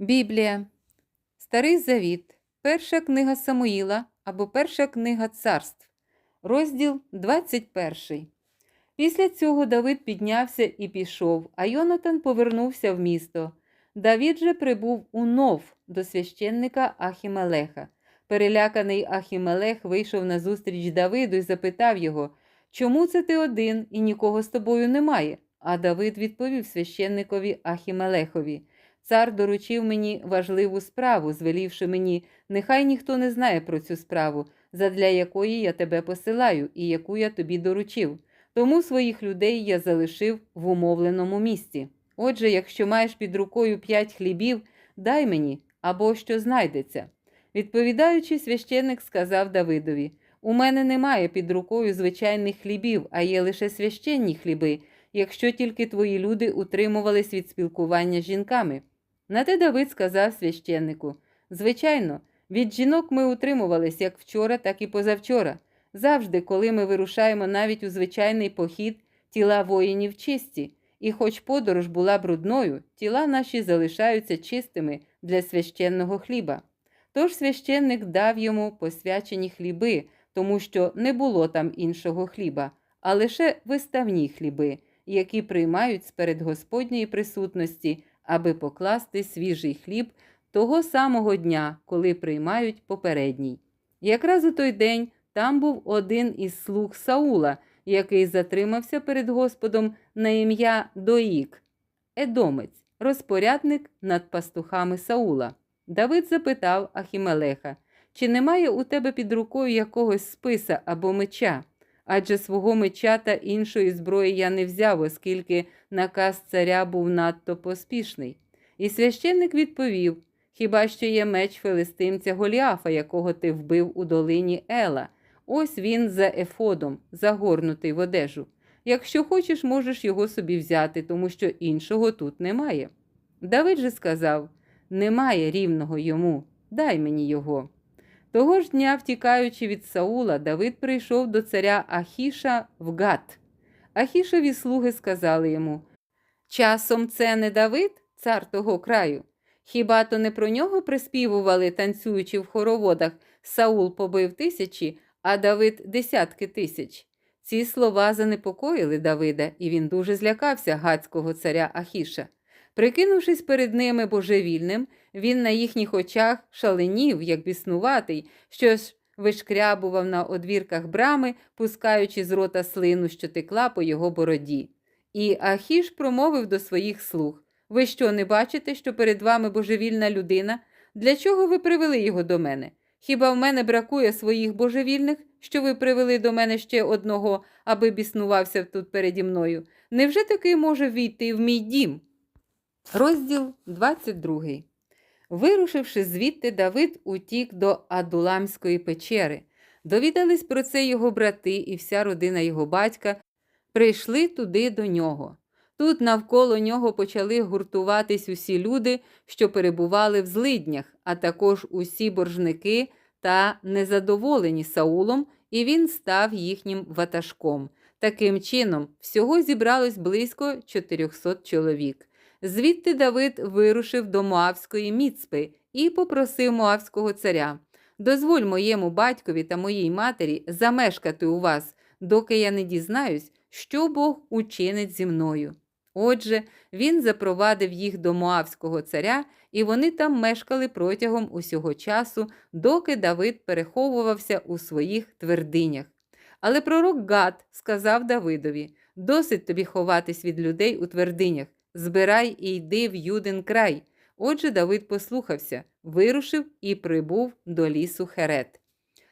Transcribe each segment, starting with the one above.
Біблія, Старий Завіт, Перша книга Самуїла або Перша книга царств, розділ 21. Після цього Давид піднявся і пішов, а Йонатан повернувся в місто. Давід же прибув у нов до священника Ахімелеха. Переляканий Ахімелех вийшов назустріч Давиду і запитав його, чому це ти один і нікого з тобою немає? А Давид відповів священникові Ахімелехові. Цар доручив мені важливу справу, звелівши мені, нехай ніхто не знає про цю справу, задля якої я тебе посилаю і яку я тобі доручив. Тому своїх людей я залишив в умовленому місці. Отже, якщо маєш під рукою п'ять хлібів, дай мені або що знайдеться. Відповідаючи, священник сказав Давидові: У мене немає під рукою звичайних хлібів, а є лише священні хліби, якщо тільки твої люди утримувались від спілкування з жінками. На те Давид сказав священнику: Звичайно, від жінок ми утримувались як вчора, так і позавчора. Завжди, коли ми вирушаємо навіть у звичайний похід, тіла воїнів чисті, і хоч подорож була брудною, тіла наші залишаються чистими для священного хліба. Тож священник дав йому посвячені хліби, тому що не було там іншого хліба, а лише виставні хліби, які приймають з перед Господньої присутності, аби покласти свіжий хліб того самого дня, коли приймають попередній. Якраз у той день там був один із слуг Саула, який затримався перед Господом на ім'я Доїк, Едомець, розпорядник над пастухами Саула. Давид запитав Ахімелеха, чи немає у тебе під рукою якогось списа або меча? Адже свого меча та іншої зброї я не взяв, оскільки наказ царя був надто поспішний. І священник відповів: Хіба що є меч филистимця Голіафа, якого ти вбив у долині Ела? Ось він за ефодом, загорнутий в одежу. Якщо хочеш, можеш його собі взяти, тому що іншого тут немає. Давид же сказав: Немає рівного йому, дай мені його. Того ж дня, втікаючи від Саула, Давид прийшов до царя Ахіша в Гат. Ахішові слуги сказали йому: Часом це не Давид, цар того краю. Хіба то не про нього приспівували, танцюючи в хороводах, Саул побив тисячі, а Давид десятки тисяч. Ці слова занепокоїли Давида, і він дуже злякався гацького царя Ахіша. Прикинувшись перед ними божевільним, він на їхніх очах шаленів, як біснуватий, що вишкрябував на одвірках брами, пускаючи з рота слину, що текла по його бороді. І Ахіш промовив до своїх слуг Ви що, не бачите, що перед вами божевільна людина? Для чого ви привели його до мене? Хіба в мене бракує своїх божевільних, що ви привели до мене ще одного, аби біснувався тут переді мною? Невже такий може війти в мій дім? Розділ 22. Вирушивши звідти, Давид утік до Адуламської печери. Довідались про це його брати і вся родина його батька прийшли туди до нього. Тут навколо нього почали гуртуватись усі люди, що перебували в злиднях, а також усі боржники та незадоволені Саулом, і він став їхнім ватажком. Таким чином, всього зібралось близько 400 чоловік. Звідти Давид вирушив до Моавської міцпи і попросив Моавського царя: Дозволь моєму батькові та моїй матері замешкати у вас, доки я не дізнаюсь, що Бог учинить зі мною. Отже, він запровадив їх до Моавського царя, і вони там мешкали протягом усього часу, доки Давид переховувався у своїх твердинях. Але пророк Гад сказав Давидові: досить тобі ховатись від людей у твердинях, збирай і йди в Юдин край. Отже, Давид послухався, вирушив і прибув до лісу Херет.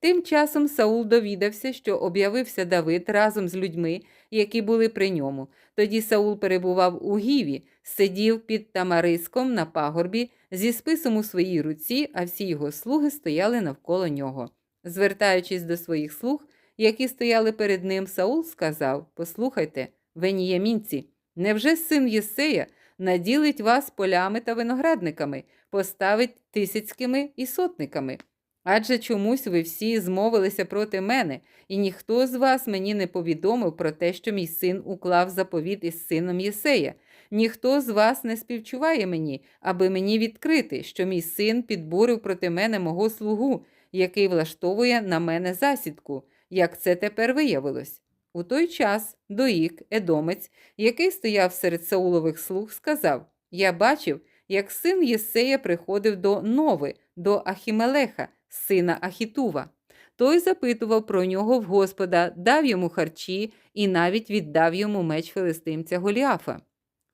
Тим часом Саул довідався, що об'явився Давид разом з людьми, які були при ньому. Тоді Саул перебував у гіві, сидів під тамариском на пагорбі зі списом у своїй руці, а всі його слуги стояли навколо нього. Звертаючись до своїх слуг, які стояли перед ним, Саул сказав: Послухайте, веніямінці, невже син Єсея наділить вас полями та виноградниками, поставить тисяцькими і сотниками? Адже чомусь ви всі змовилися проти мене, і ніхто з вас мені не повідомив про те, що мій син уклав заповіт із сином Єсея. ніхто з вас не співчуває мені, аби мені відкрити, що мій син підбурив проти мене мого слугу, який влаштовує на мене засідку, як це тепер виявилось. У той час Доїк, едомець, який стояв серед Саулових слуг, сказав: Я бачив, як син Єсея приходив до Нови, до Ахімелеха, сина Ахітува. Той запитував про нього в Господа, дав йому харчі і навіть віддав йому меч филистимця Голіафа.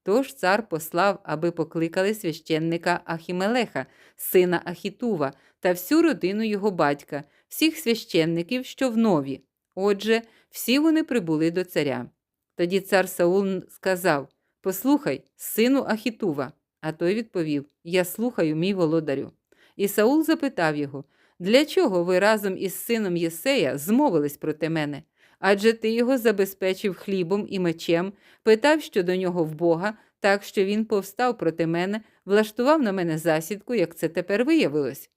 Тож цар послав, аби покликали священника Ахімелеха, сина Ахітува, та всю родину його батька, всіх священників, що в нові. Отже, всі вони прибули до царя. Тоді цар Саул сказав: Послухай, сину Ахітува. А той відповів: Я слухаю, мій володарю. І Саул запитав його: Для чого ви разом із сином Єсея змовились проти мене? Адже ти його забезпечив хлібом і мечем, питав щодо нього в Бога, так що він повстав проти мене, влаштував на мене засідку, як це тепер виявилось.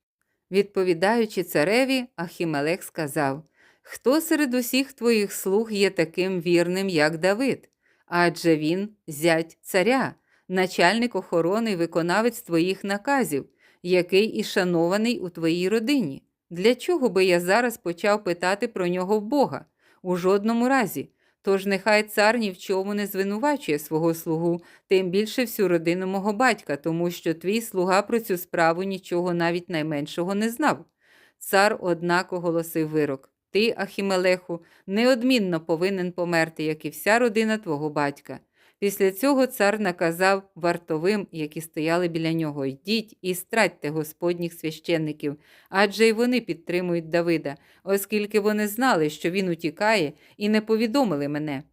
Відповідаючи цареві, Ахімелех сказав: Хто серед усіх твоїх слуг є таким вірним, як Давид? Адже він зять царя, начальник охорони й виконавець твоїх наказів, який і шанований у твоїй родині. Для чого би я зараз почав питати про нього в Бога? У жодному разі. Тож нехай цар ні в чому не звинувачує свого слугу, тим більше всю родину мого батька, тому що твій слуга про цю справу нічого навіть найменшого не знав. Цар, однак, оголосив вирок Ти, Ахімелеху, неодмінно повинен померти, як і вся родина твого батька. Після цього цар наказав вартовим, які стояли біля нього, йдіть і стратьте господніх священників, адже й вони підтримують Давида, оскільки вони знали, що він утікає, і не повідомили мене.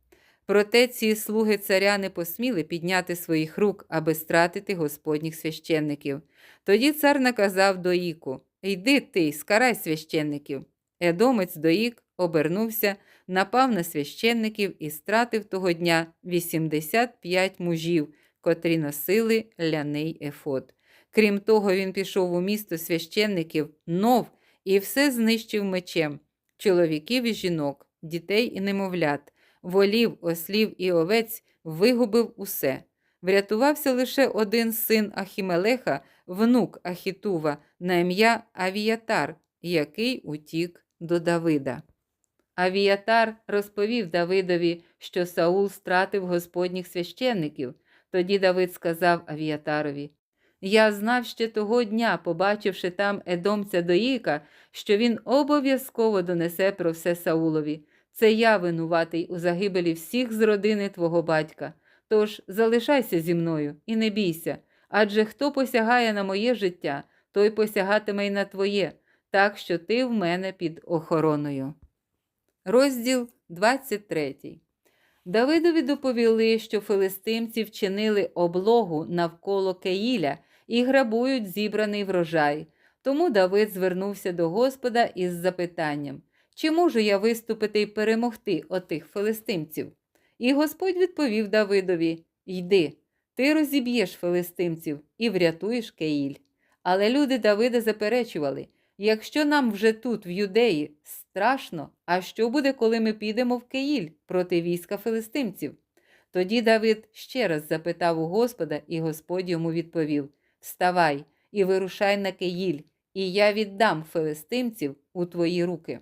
Проте ці слуги царя не посміли підняти своїх рук, аби стратити господніх священників. Тоді цар наказав Доїку Йди ти, скарай священників. Едомець Доїк обернувся, напав на священників і стратив того дня 85 мужів, котрі носили ляний ефод. Крім того, він пішов у місто священників нов і все знищив мечем чоловіків і жінок, дітей і немовлят, волів, ослів і овець вигубив усе. Врятувався лише один син Ахімелеха, внук Ахітува, на ім'я Авіятар, який утік до Давида. Авіатар розповів Давидові, що Саул стратив господніх священників. Тоді Давид сказав Авіатарові: Я знав ще того дня, побачивши там едомця Доїка, що він обов'язково донесе про все Саулові. Це я винуватий у загибелі всіх з родини твого батька. Тож залишайся зі мною і не бійся. Адже хто посягає на моє життя, той посягатиме й на твоє, так що ти в мене під охороною. Розділ 23. Давидові доповіли, що филистимці вчинили облогу навколо Кеїля і грабують зібраний врожай. Тому Давид звернувся до Господа із запитанням: Чи можу я виступити і перемогти отих филистимців? І Господь відповів Давидові: Йди, ти розіб'єш филистимців і врятуєш Кеїль. Але люди Давида заперечували: якщо нам вже тут, в юдеї, страшно, а що буде, коли ми підемо в Киїль проти війська филистимців? Тоді Давид ще раз запитав у Господа, і Господь йому відповів: Вставай і вирушай на Киїль, і я віддам филистимців у твої руки.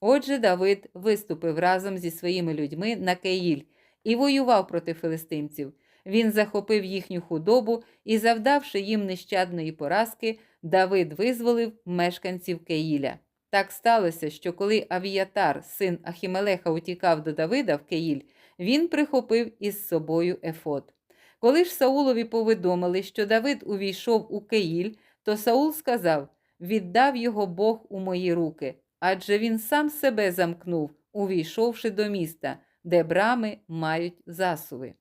Отже, Давид виступив разом зі своїми людьми на Киїль і воював проти филистимців. Він захопив їхню худобу і, завдавши їм нещадної поразки, Давид визволив мешканців Кеїля. Так сталося, що коли Авіятар, син Ахімелеха, утікав до Давида в Кеїль, він прихопив із собою Ефод. Коли ж Саулові повідомили, що Давид увійшов у Кеїль, то Саул сказав: Віддав його Бог у мої руки, адже він сам себе замкнув, увійшовши до міста, де брами мають засуви.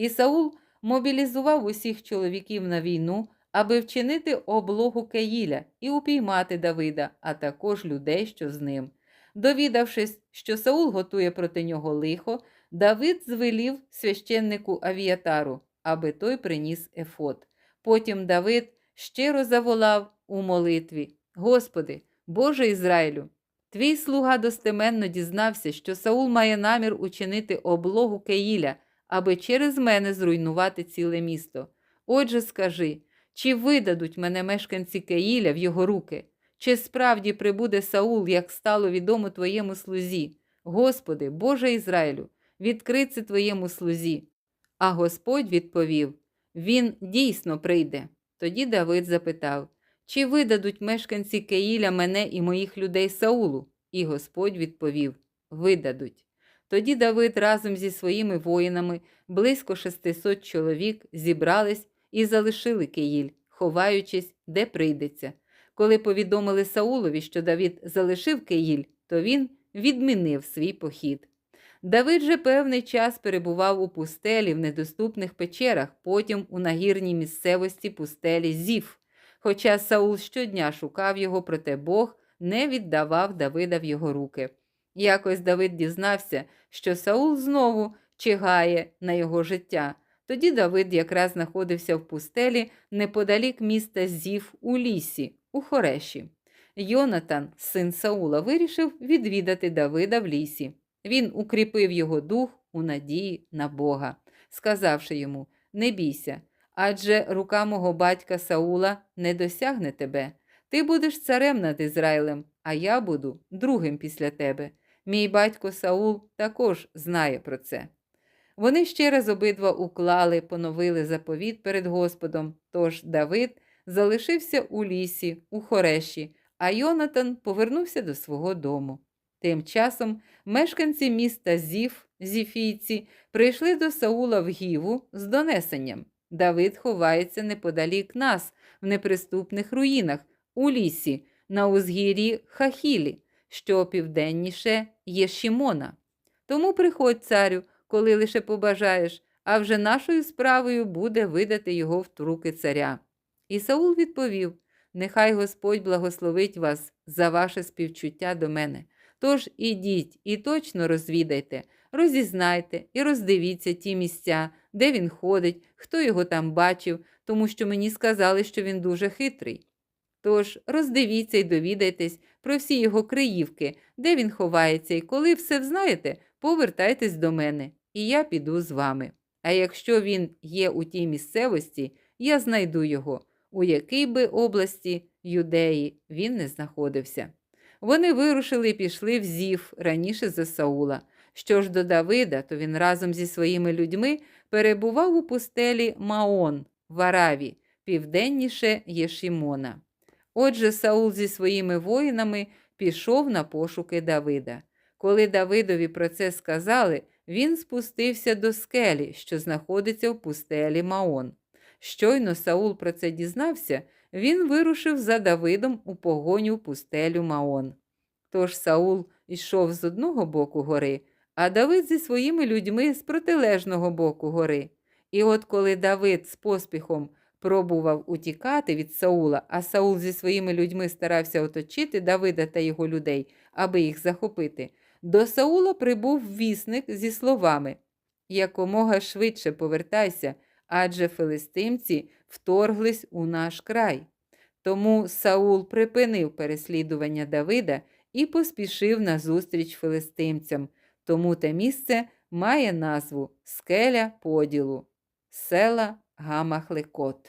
І Саул мобілізував усіх чоловіків на війну, аби вчинити облогу Кеїля і упіймати Давида, а також людей, що з ним. Довідавшись, що Саул готує проти нього лихо, Давид звелів священнику Авіатару, аби той приніс ефот. Потім Давид щиро заволав у молитві: Господи, Боже Ізраїлю! Твій слуга достеменно дізнався, що Саул має намір учинити облогу Кеїля, аби через мене зруйнувати ціле місто. Отже, скажи, чи видадуть мене мешканці Кеїля в його руки? Чи справді прибуде Саул, як стало відомо твоєму слузі? Господи, Боже Ізраїлю, відкри це твоєму слузі. А Господь відповів: Він дійсно прийде. Тоді Давид запитав: Чи видадуть мешканці Кеїля мене і моїх людей Саулу? І Господь відповів: Видадуть. Тоді Давид разом зі своїми воїнами, близько 600 чоловік, зібрались і залишили Киїль, ховаючись, де прийдеться. Коли повідомили Саулові, що Давид залишив Киїль, то він відмінив свій похід. Давид же певний час перебував у пустелі в недоступних печерах, потім у нагірній місцевості пустелі Зів. Хоча Саул щодня шукав його, проте Бог не віддавав Давида в його руки. Якось Давид дізнався, що Саул знову чигає на його життя. Тоді Давид якраз знаходився в пустелі неподалік міста Зів у лісі, у Хореші. Йонатан, син Саула, вирішив відвідати Давида в лісі. Він укріпив його дух у надії на Бога, сказавши йому: Не бійся, адже рука мого батька Саула не досягне тебе. Ти будеш царем над Ізраїлем, а я буду другим після тебе. Мій батько Саул також знає про це. Вони ще раз обидва уклали, поновили заповіт перед Господом. Тож Давид залишився у лісі, у Хореші, а Йонатан повернувся до свого дому. Тим часом мешканці міста Зів, зіфійці, прийшли до Саула в Гіву з донесенням. Давид ховається неподалік нас, в неприступних руїнах, у лісі, на узгір'ї Хахілі, що південніше є Шімона. Тому приходь, царю, коли лише побажаєш, а вже нашою справою буде видати його в руки царя. І Саул відповів: Нехай Господь благословить вас за ваше співчуття до мене. Тож ідіть і точно розвідайте, розізнайте і роздивіться ті місця, де він ходить, хто його там бачив, тому що мені сказали, що він дуже хитрий. Тож роздивіться і довідайтесь про всі його криївки, де він ховається, і коли все взнаєте, повертайтесь до мене, і я піду з вами. А якщо він є у тій місцевості, я знайду його, у якій би області юдеї він не знаходився. Вони вирушили і пішли в Зів раніше за Саула. Що ж до Давида, то він разом зі своїми людьми перебував у пустелі Маон в Араві, південніше Єшімона. Отже, Саул зі своїми воїнами пішов на пошуки Давида. Коли Давидові про це сказали, він спустився до скелі, що знаходиться в пустелі Маон. Щойно Саул про це дізнався, він вирушив за Давидом у погоню в пустелю Маон. Тож Саул йшов з одного боку гори, а Давид зі своїми людьми з протилежного боку гори. І от коли Давид з поспіхом пробував утікати від Саула, а Саул зі своїми людьми старався оточити Давида та його людей, аби їх захопити, до Саула прибув вісник зі словами Якомога швидше повертайся, адже филистимці вторглись у наш край. Тому Саул припинив переслідування Давида і поспішив назустріч филистимцям. Тому те місце має назву Скеля поділу, села Гамахлекот.